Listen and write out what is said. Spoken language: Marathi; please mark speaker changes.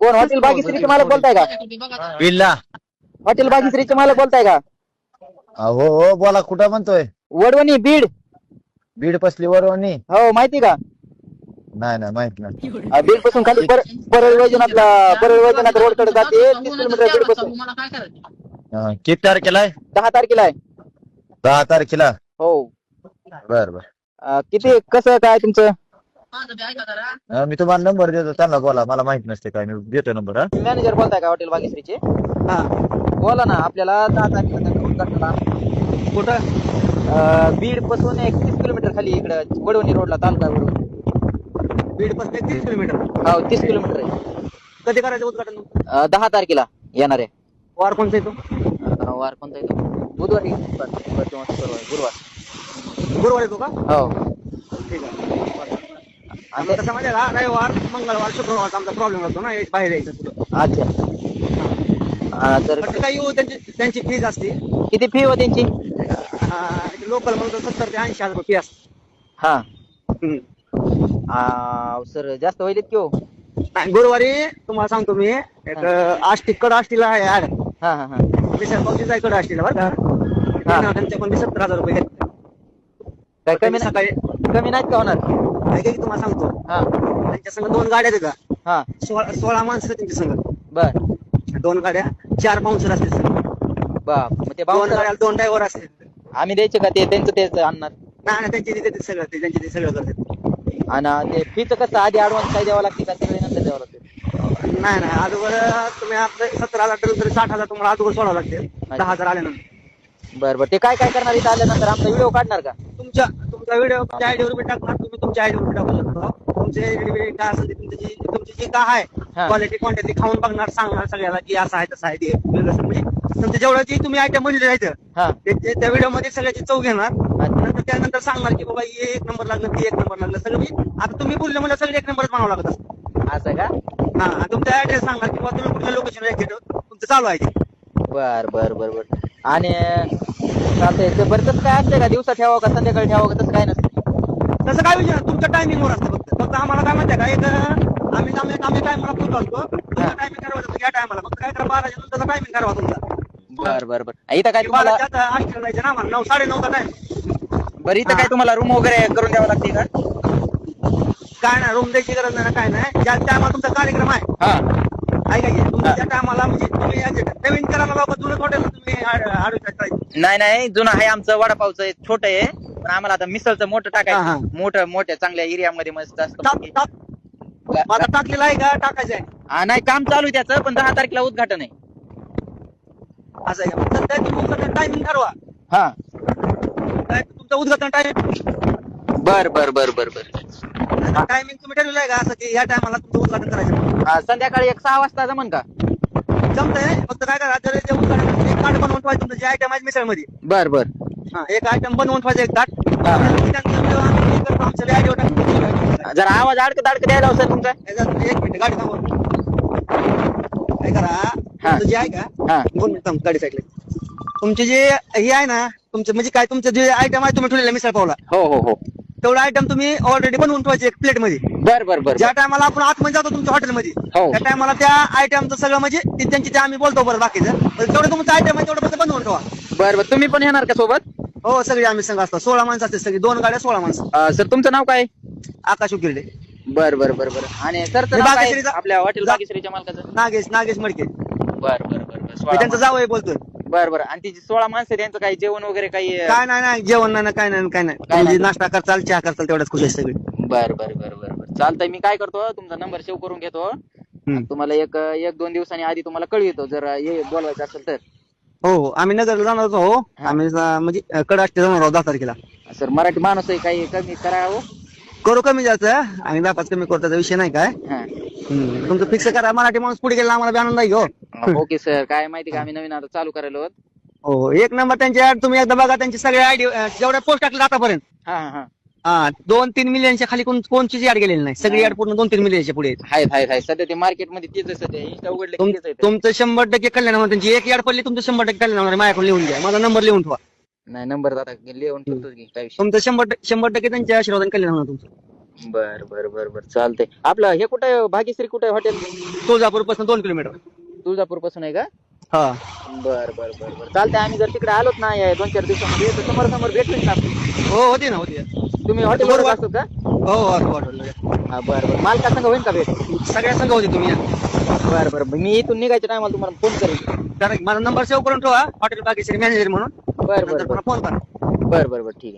Speaker 1: कोण हॉटेल बागेश्रीचे मालक बोलताय का?
Speaker 2: विल्ला.
Speaker 1: हॉटेल बागेश्रीचे मालक बोलताय का?
Speaker 2: हो हो बोला कुठं म्हणतोय?
Speaker 1: वडवणी बीड.
Speaker 2: बीड पसली वरवणी
Speaker 1: हो माहिती का?
Speaker 2: नाही नाही माहीत नाही.
Speaker 1: बीडपासून खाली पर- परळ वैजनाथला परळ वैजनाथ रोडकडे जाते तीस किलोमीटर बीडपासून.
Speaker 2: हा, किती तारखेला आहे?
Speaker 1: दहा तारखेला आहे.
Speaker 2: दहा तारखेला?
Speaker 1: हो.
Speaker 2: बर बर.
Speaker 1: अं, किती कसं काय तुमचं?
Speaker 2: मी तुम्हाला नंबर देतो त्यांना बोला मला माहीत नसते काय मी देतो नंबर हा.
Speaker 1: मॅनेजर बोलताय का हॉटेल बागेश्रीचे? बोला ना आपल्याला दहा तारखेला
Speaker 3: कुठं?
Speaker 1: अं, बीडपासून एक तीस किलोमीटर खाली इकडं वडवणी रोडला तालुका वडवणी
Speaker 3: बीडपासून तीस किलोमीटर?
Speaker 1: हो तीस किलोमीटर आहे.
Speaker 3: कधी करायचं उद्घाटन?
Speaker 1: अं, दहा तारखेला येणार आहे.
Speaker 3: वार कोणता येतो
Speaker 1: अं, वार कोणता येतो बुधवारी बुधवार किंवा शुक्रवार गुरुवार.
Speaker 3: गुरुवार येतो का?
Speaker 1: हो.
Speaker 3: ठीक आहे. कसं माहिती आहे का रविवार मंगळवार शुक्रवार आमचा प्रॉब्लेम होतो ना एक बाहेर यायचं कुठं
Speaker 1: अच्छा. अं, तर
Speaker 3: पण ते काही येऊ त्यांची त्यांची फीज असते.
Speaker 1: किती फी हो त्यांची?
Speaker 3: लोकल म्हणतो सत्तर ते ऐंशी हजार रुपये फी असते.
Speaker 1: हा.
Speaker 3: हम्म.
Speaker 1: सर जास्त होईल की हो?
Speaker 3: गुरुवारी तुम्हाला सांगतो मी एक आष्टी कड आष्टीला आहे ऍड.
Speaker 1: हा हा हा.
Speaker 3: पावतीचा आहे कड आष्टीला बरं का. त्यांच्या पण सत्तर हजार रुपये घेतले.
Speaker 1: काय कमी
Speaker 3: सकाळी
Speaker 1: नाही कमी नाहीत का होणार?
Speaker 3: ऐका की तुम्हाला सांगतो.
Speaker 1: हा.
Speaker 3: त्यांच्या संग दोन गाड्या आहेत का?
Speaker 1: हा.
Speaker 3: सोळा सोळा माणसं आहेत त्यांच्या संग.
Speaker 1: बर.
Speaker 3: दोन गाड्या चार बाउन्सर असते.
Speaker 1: बाप मग ते
Speaker 3: दोन
Speaker 1: बाउन्सर
Speaker 3: गाड्या दोन ड्रायव्हर असते
Speaker 1: आम्ही द्यायचे का? ते त्यांचं तेच आणणार.
Speaker 3: नाही नाही, त्यांची तिथे ते सगळं ते त्यांची ते सगळं करतात.
Speaker 1: आणि ते फीचं कसं? आधी ऍडव्हान्स काय द्यावं लागते का? सगळे नंतर द्यावं लागते.
Speaker 3: नाही नाही अगोदर तुम्ही आपलं सत्तर हजार ठरवलं तरी साठ हजार तुम्हाला अगोदर सोडावं लागते दहा हजार आल्यानंतर.
Speaker 1: बर बर. ते काय काय करणार इथं आल्यानंतर? आमचा व्हिडिओ काढणार का?
Speaker 3: तुमच्या तुमचा व्हिडिओ तुमच्या आयडीवर बी टाकणार तुम्ही तुमच्या आयडीवर टाकू शकता तुमचे काय असेल ते तुमची जी तुमची जी काय आहे
Speaker 1: हा.
Speaker 3: क्वालिटी क्वांटिटी खाऊन बघणार सांगणार सगळ्याला की असं आहे तसं आहे ते. म्हणजे जेवढं जे तुम्ही आयटम म्हणले
Speaker 1: हा
Speaker 3: ते ते त्या व्हिडिओमध्ये सगळ्याची चव घेणार. नंतर त्यानंतर सांगणार की बाबा हे एक नंबर लागलं ते एक नंबर लागलं सगळं मी आता तुम्ही बोलले म्हणजे सगळे एक नंबरच म्हणावं लागत असतं.
Speaker 1: असं का
Speaker 3: हा तुमचा ऍड्रेस सांगणार की बाबा तुम्ही कुठल्या लोकेशन तुमचं चालू आहे ते.
Speaker 1: बर बर बर बर आणि चालतंय ते बरं तसं काय असतंय का दिवसा ठेवावं का संध्याकाळी ठेवावं का तसं काय नसतं
Speaker 3: तसं काय विषय नाही, तुमच्या टायमिंग वर असतं फक्त फक्त आम्हाला काय माहितीये का एक आम्ही आम्ही आम्ही टायमाला घालतो तुमचा टायमिंग ठरवायचं या टायमाला फक्त काय करा बाराच्या नंतरचा टायमिंग ठरवा तुमचा
Speaker 1: बर बर बर इथं काय तुम्हाला
Speaker 3: बाराच्या आता आष्टीला जायचं ना आम्हाला नऊ साडे नऊचा टाइम
Speaker 1: बरं इथं काय तुम्हाला रूम वगैरे करून द्यावं लागते का
Speaker 3: काय नाही रूम द्यायची गरज नाही ना, काय नाही ज्या टायमाला तुमचा कार्यक्रम आहे
Speaker 1: हा
Speaker 3: ऐका की तुमच्या त्या टायमाला म्हणजे तुम्ही या जे- नवीन करायला हॉटेल तुम्ही आडू शकता
Speaker 1: नाही नाही जुनं आहे आमचं वडापावचं छोट आहे पण आम्हाला आता मिसळचं मोठं
Speaker 3: हा.
Speaker 1: टाकायचं मोठं मोठ्या चांगल्या एरियामध्ये मस्त असतं
Speaker 3: माझा टाकलेला आहे का? टाकायचं आहे.
Speaker 1: हा, नाही काम चालू आहे त्याचं पण दहा तारखेला उद्घाटन आहे.
Speaker 3: असं आहे का? त्या तुमचं टायमिंग ठरवा.
Speaker 1: हा.
Speaker 3: काय तुमचं उद्घाटन टाइम
Speaker 1: बर बर बर बर बर.
Speaker 3: टायमिंग तुम्ही ठरवलं आहे का असं की या टायमाला तुमचं उद्घाटन करायचं
Speaker 1: हा, संध्याकाळी एक सहा वाजता जमन का?
Speaker 3: जमतंय फक्त काय करा जर ते उद्घाटन एक कार्ड बनवून ठेवायचं तुमचं जे आयटम आहे मिसळमध्ये.
Speaker 1: बर बर.
Speaker 3: हा एक आयटम बनवून ठेवायचं एक ताट
Speaker 1: हा.
Speaker 3: हे आमच्या गाडीवर.
Speaker 1: जरा आवाज अडकत अडकत यायला सर तुमचा.
Speaker 3: याच्यात एक मिनिट गाडी थांबवा. काय करा
Speaker 1: हा.
Speaker 3: तुमचं जे आहे का
Speaker 1: हा.
Speaker 3: दोन मिनिट थांब गाडी साईडला. तुमचे जे हे आहे ना तुमचं म्हणजे काय तुमचं जे आयटम आहे तुम्ही ठेवलेलं मिसळ पावला.
Speaker 1: हो हो हो.
Speaker 3: तेवढं आयटम तुम्ही ऑलरेडी बनवून ठेवायचे एक प्लेटमध्ये.
Speaker 1: बर बर बर
Speaker 3: ज्या टायमाला आपण आतमध्ये जातो तुमच्या हॉटेलमध्ये
Speaker 1: हो.
Speaker 3: त्या टायमाला त्या आयटमचं सगळं म्हणजे ते त्यांची ते आम्ही बोलतो बरं बाकीचं. पण जेवढं तुमचं आयटम आहे तेवढं फक्त बनवून ठेवा.
Speaker 1: बर बर. तुम्ही पण येणार का सोबत?
Speaker 3: हो सगळे आम्ही संघ असतो. सोळा माणसं असते सगळी. दोन गाड्या सोळा माणसं.
Speaker 1: सर तुमचं नाव काय?
Speaker 3: आकाश उकिरडे
Speaker 1: बर बर बर बर. आणि सर
Speaker 3: मी बागेश्रीचा-
Speaker 1: आपल्या हॉटेल
Speaker 3: जा-
Speaker 1: बागेश्रीच्या मालकाचं?
Speaker 3: नागेश नागेश मडके.
Speaker 1: बर बर बर बर.
Speaker 3: मी
Speaker 1: सोळा
Speaker 3: त्यांचं जावं बोलतोय.
Speaker 1: बर बर. आणि ती जी सोळा माणसं आहेत, त्यांचं काही जेवण वगैरे काही अं,
Speaker 3: काय नाही नाही. जेवण नाही काय नाही काय नाही.
Speaker 1: काय नाही.
Speaker 3: तुम्ही नाश्ता करताल चहा करताल तेवढ्याच खुश आहे सगळी.
Speaker 1: बर बर बर बर बर. चालतंय मी काय करतो तुमचा नंबर सेव्ह करून घेतो.
Speaker 3: हम्म.
Speaker 1: तुम्हाला एक एक दोन दिवसांनी आधी तुम्हाला कळवितो जर हे बोलवायचं असेल तर.
Speaker 3: हो हो. आम्ही नगरला जाणार होतो हो. आम्ही म्हणजे कडाष्ट जाणार आहोत दहा तारखेला.
Speaker 1: सर मराठी माणूस आहे काही कमी करा हो.
Speaker 3: करू कमी जायचं आम्ही दहा पाच कमी करतो त्याचा विषय नाही काय.
Speaker 1: हा.
Speaker 3: हम्म. तुमचं फिक्स करा मराठी माणूस पुढे गेला आम्हाला बी आनंद आहे हो.
Speaker 1: Okay sir. काय माहिती का आम्ही नवीन आता चालू करायला आहोत?
Speaker 3: हो एक नंबर त्यांची ऍड तुम्ही एकदा बघा त्यांची सगळे आयडी जेवढ्या पोस्ट टाकले आतापर्यंत.
Speaker 1: हा हा हा.
Speaker 3: हा दोन तीन मिलियनच्या खाली कोण कोणचीच ऍड गेलेली नाही. सगळी ऍड पूर्ण दोन तीन मिलियनच्या पुढे आहेत.
Speaker 1: हाय हाय हाय सध्या ते मार्केटमध्ये तेच आहे सध्या. इंस्टा उघडले की
Speaker 3: तुम-
Speaker 1: तेच आहे ते.
Speaker 3: तुमचं शंभर टक्के कल्याण होणार. त्यांची एक ऍड पडली तुमचं शंभर टक्के कल्याण होणार. माझ्याकडून लिहून घ्या. माझा नंबर लिहून ठेवा.
Speaker 1: नाही नंबर आता लिहून ठेवतो की काय विषय.
Speaker 3: तुमचं शंभर टक्के शंभर टक्के त्यांच्या आशीर्वादाने कल्याण होणार तुमचं.
Speaker 1: बर बर बर बर. चालतंय. आपलं हे कुठं भाग्यश्री कुठं हॉटेल
Speaker 3: तुळजापूरपासून दोन किलोमीटर
Speaker 1: तुळजापूरपासून आहे का?
Speaker 3: हा.
Speaker 1: बर बर बर बर. चालतंय आम्ही जर तिकडे आलोच ना या दोन चार दिवसामध्ये तर समोर समोर भेटून ना आपण.
Speaker 3: हो होती ना होती.
Speaker 1: तुम्ही हॉटेलवर असतात का?
Speaker 3: हो हो असं वाटलं
Speaker 1: हा बर बर. मालका संग होईल का भेट?
Speaker 3: सगळ्या संघ होती तुम्ही या.
Speaker 1: बर बर. मी इथून निघायच्या टायमाला तुम्हाला फोन करेन.
Speaker 3: कारण माझा नंबर सेव्ह करून ठेवा. हॉटेल बागेश्वरी मॅनेजर म्हणून.
Speaker 1: बर बर
Speaker 3: नंतर
Speaker 1: बर.
Speaker 3: मला फोन करा.
Speaker 1: बर बर बर. ठीक आहे.